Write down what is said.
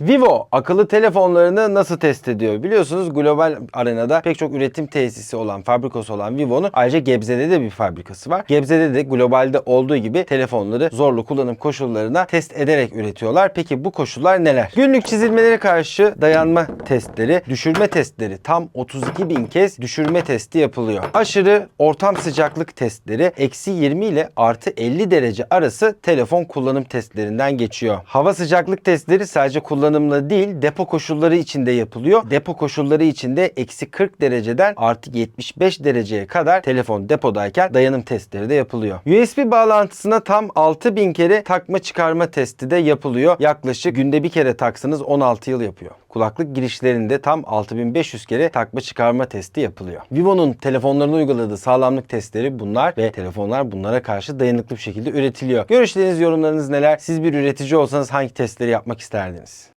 Vivo akıllı telefonlarını nasıl test ediyor? Biliyorsunuz global arenada pek çok üretim tesisi olan, fabrikası olan Vivo'nun ayrıca Gebze'de de bir fabrikası var. Gebze'de de globalde olduğu gibi telefonları zorlu kullanım koşullarına test ederek üretiyorlar. Peki bu koşullar neler? Günlük çizilmelere karşı dayanma testleri, düşürme testleri tam 32 bin kez düşürme testi yapılıyor. Aşırı ortam sıcaklık testleri eksi 20 ile artı 50 derece arası telefon kullanım testlerinden geçiyor. Hava sıcaklık testleri sadece kullanımla değil depo koşulları içinde yapılıyor. Depo koşulları içinde eksi 40 dereceden artı 75 dereceye kadar telefon depodayken dayanım testleri de yapılıyor. USB bağlantısına tam 6000 kere takma çıkarma testi de yapılıyor. Yaklaşık günde bir kere taksanız 16 yıl yapıyor. Kulaklık girişlerinde tam 6500 kere takma çıkarma testi yapılıyor. Vivo'nun telefonlarına uyguladığı sağlamlık testleri bunlar ve telefonlar bunlara karşı dayanıklı bir şekilde üretiliyor. Görüşleriniz, yorumlarınız neler? Siz bir üretici olsanız hangi testleri yapmak isterdiniz?